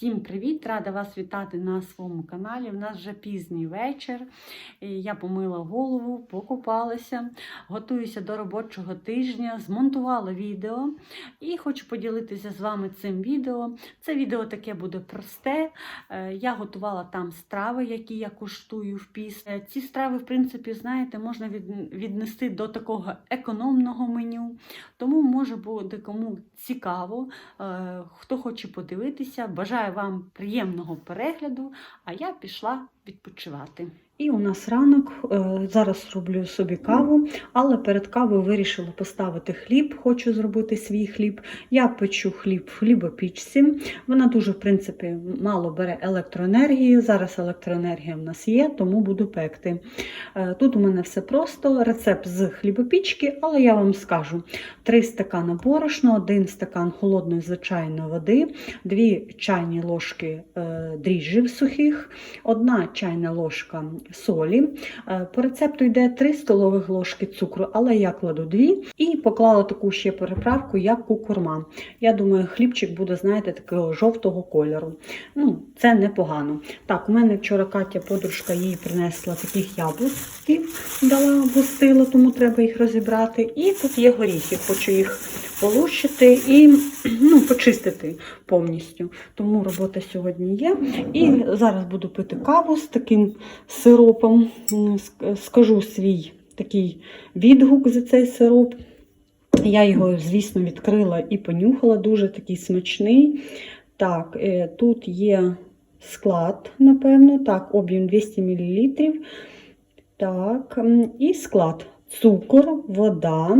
Всім привіт! Рада вас вітати на своєму каналі. У нас вже пізній вечір. Я помила голову, покупалася, готуюся до робочого тижня, змонтувала відео і хочу поділитися з вами цим відео. Це відео таке буде просте. Е, Я готувала там страви, які я куштую в піс. Е, Ці страви, в принципі, знаєте, можна віднести до такого економного меню. Тому може буде кому цікаво, Е, хто хоче подивитися. Бажаю вам приємного перегляду, а я пішла відпочивати. І у нас ранок. е, Зараз роблю собі каву, але перед кавою вирішила поставити хліб. Хочу зробити свій хліб. Я печу хліб в хлібопічці. Вона дуже, в принципі, мало бере електроенергії. Зараз електроенергія в нас є, тому буду пекти. Е, Тут у мене все просто, рецепт з хлібопічки, але я вам скажу: 3 стакани борошна, 1 стакан холодної звичайної води, 2 чайні ложки е, дріжджів сухих, 1 чайна ложка солі. Е, По рецепту йде 3 столових ложки цукру, але я кладу 2 і поклала таку ще переправку, як кукурма. Я думаю, хлібчик буде, знаєте, такого жовтого кольору. Ну, це непогано. Так, у мене вчора Катя, подружка, їй принесла таких яблуків, дала гостила, тому треба їх розібрати. І тут є горіхи, хочу їх полущити і ну, почистити повністю. Тому робота сьогодні є. І зараз буду пити каву з таким сиропом. Скажу свій такий відгук за цей сироп. Я його, звісно, відкрила і понюхала, дуже такий смачний. Так, е, тут є склад, напевно, так, об'єм 200 мл. Так, і склад: цукор, вода,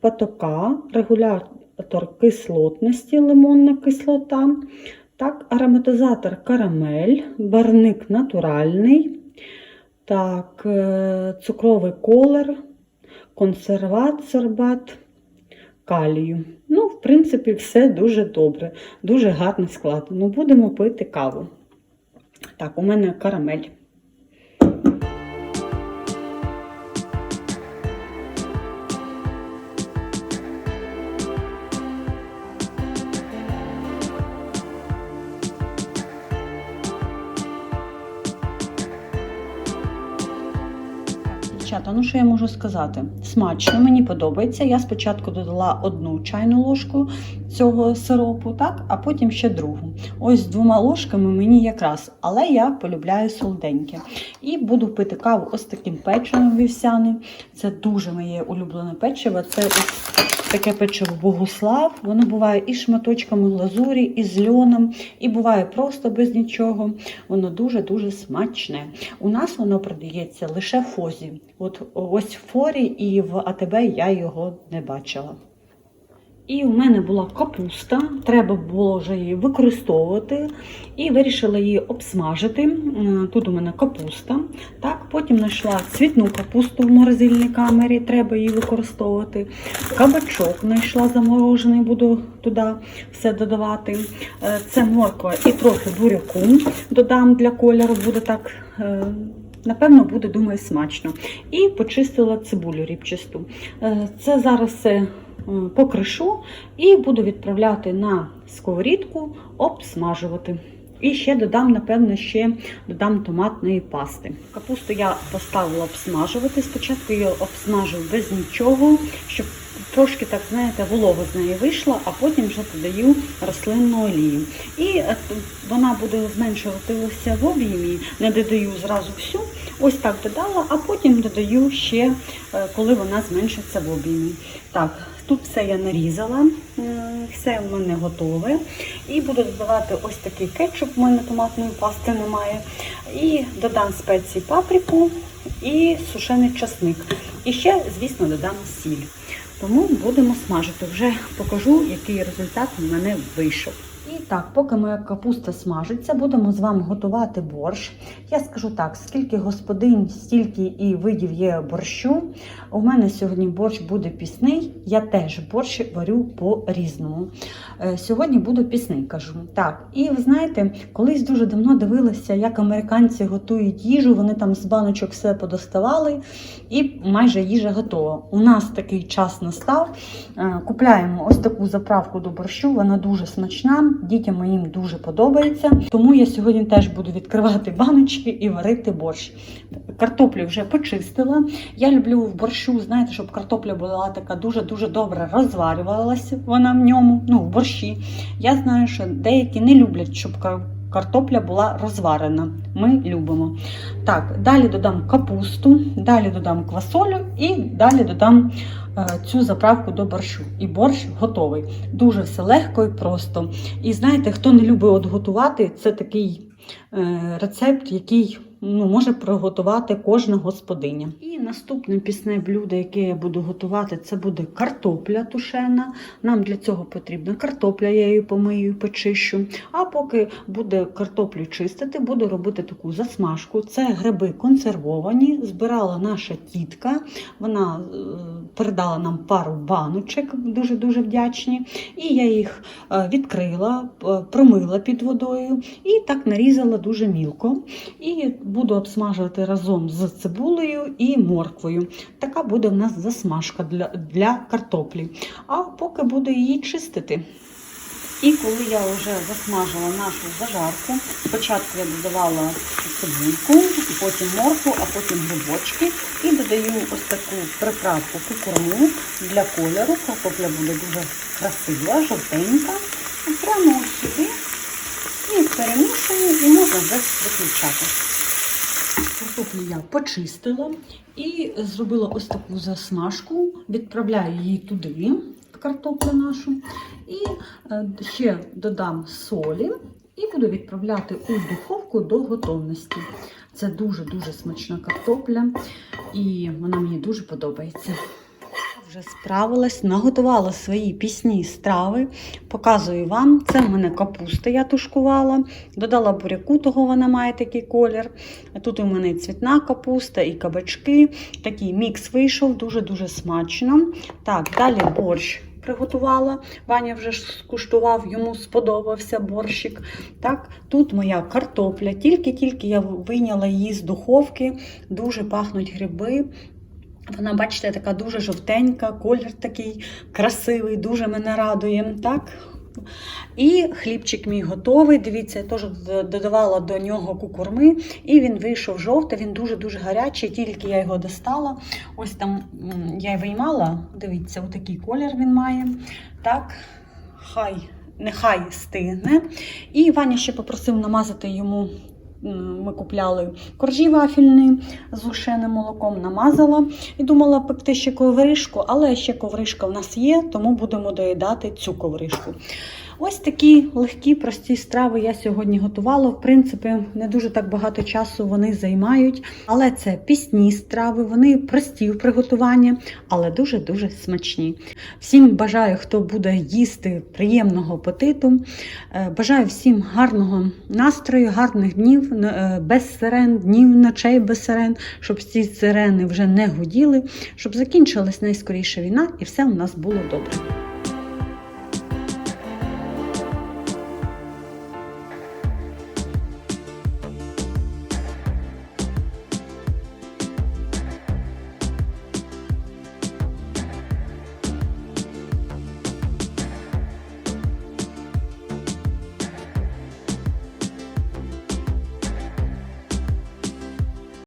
патока, регулятор кислотності, лимонна кислота, так, ароматизатор карамель, барник натуральний, так, е, цукровий колер, консерват, сорбат, калію. Ну, в принципі, все дуже добре, дуже гарний склад. Ну, будемо пити каву. Так, у мене карамель. Дівчата, ну що я можу сказати? Смачно, мені подобається. Я спочатку додала одну чайну ложку цього сиропу, так, а потім ще другу. Ось з двома ложками мені якраз, але я полюбляю солоденьке. І буду пити каву ось таким печивом вівсяним. Це дуже моє улюблене печиво. Це ось таке печиво Богуслав. Воно буває і шматочками глазурі, і з льоном, і буває просто без нічого. Воно дуже-дуже смачне. У нас воно продається лише в фозі. От ось в форі і в АТБ я його не бачила. І у мене була капуста, треба було вже її використовувати. І вирішила її обсмажити. Тут у мене капуста. Так, потім знайшла цвітну капусту в морозильній камері, треба її використовувати. Кабачок знайшла заморожений, буду туди все додавати. Е, Це морква і трохи буряку додам для кольору, буде так. е, Напевно, буде, думаю, смачно. І почистила цибулю ріпчасту. Е, Це зараз все покришу і буду відправляти на сковорідку, обсмажувати. І ще додам, напевно, ще додам томатної пасти. Капусту я поставила обсмажувати. Спочатку її обсмажу без нічого, щоб трошки, так, знаєте, волога з неї вийшла, а потім вже додаю рослинну олію. І е, вона буде зменшуватися в об'ємі, не додаю зразу всю. Ось так додала, а потім додаю ще, е, коли вона зменшиться в об'ємі. Так, тут все я нарізала, все в мене готове. І буду додавати ось такий кетчуп, у мене томатної пасти немає. І додам спеції паприку і сушений часник. І ще, звісно, додам сіль. Тому будемо смажити. Вже покажу, який результат у мене вийшов. І так, поки моя капуста смажиться, будемо з вами готувати борщ. Я скажу так, скільки господинь, стільки і видів є борщу. У мене сьогодні борщ буде пісний. Я теж борщ варю по-різному. Е, Сьогодні буду пісний, кажу. Так, і ви знаєте, колись дуже давно дивилася, як американці готують їжу. Вони там з баночок все подоставали, і майже їжа готова. У нас такий час настав. Е, Купляємо ось таку заправку до борщу, вона дуже смачна. Дітям моїм дуже подобається. Тому я сьогодні теж буду відкривати баночки і варити борщ. Картоплю вже почистила. Я люблю в борщу, знаєте, щоб картопля була така дуже-дуже добре розварювалася вона в ньому, ну, в борщі. Я знаю, що деякі не люблять, щоб картопля була розварена. Ми любимо. Так, далі додам капусту, далі додам квасолю і далі додам е, цю заправку до борщу. І борщ готовий. Дуже все легко і просто. І знаєте, хто не любить от готувати, це такий е, рецепт, який ну, може приготувати кожна господиня. І наступне пісне блюдо, яке я буду готувати, це буде картопля тушена. Нам для цього потрібна картопля, я її помию, почищу. А поки буде картоплю чистити, буду робити таку засмажку. Це гриби консервовані, збирала наша тітка. Вона е, передала нам пару баночок, дуже дуже вдячні. І я їх е, відкрила, промила під водою і так нарізала дуже мілко. І буду обсмажувати разом з цибулею і морквою. Така буде в нас засмажка для, для картоплі. А поки буду її чистити. І коли я вже засмажила нашу зажарку, спочатку я додавала цибульку, потім моркву, а потім грибочки. І додаю ось таку приправку кукурму для кольору. Картопля буде дуже красива, жовтенька. Прямо ось сюди. І перемішую, і можна вже виключати. Картоплю я почистила і зробила ось таку засмажку, відправляю її туди, картоплю нашу, і е, ще додам солі і буду відправляти у духовку до готовності. Це дуже-дуже смачна картопля, і вона мені дуже подобається. Вже справилась, наготувала свої пісні страви. Показую вам. Це в мене капуста я тушкувала. Додала буряку, того вона має такий колір. Тут у мене і цвітна капуста, і кабачки. Такий мікс вийшов, дуже-дуже смачно. Так, далі борщ приготувала. Ваня вже скуштував, йому сподобався борщик. Так, Тут моя картопля. Тільки-тільки я вийняла її з духовки, дуже пахнуть гриби. Вона, бачите, така дуже жовтенька, колір такий красивий, дуже мене радує. Так? І хлібчик мій готовий. Дивіться, я теж додавала до нього кукурми, і він вийшов жовтий, він дуже-дуже гарячий, тільки я його достала. Ось там я й виймала, дивіться, отакий колір він має. Так, хай, нехай стигне. І Ваня ще попросив намазати йому. Ми купляли коржі вафільні з ушеним молоком, намазала і думала пекти ще ковришку, але ще ковришка в нас є, тому будемо доїдати цю ковришку. Ось такі легкі, прості страви я сьогодні готувала. В принципі, не дуже так багато часу вони займають, але це пісні страви, вони прості в приготуванні, але дуже-дуже смачні. Всім бажаю, хто буде їсти приємного апетиту. Е, Бажаю всім гарного настрою, гарних днів е, без сирен, днів ночей без сирен, щоб ці сирени вже не гуділи, щоб закінчилась найскоріше війна і все у нас було добре.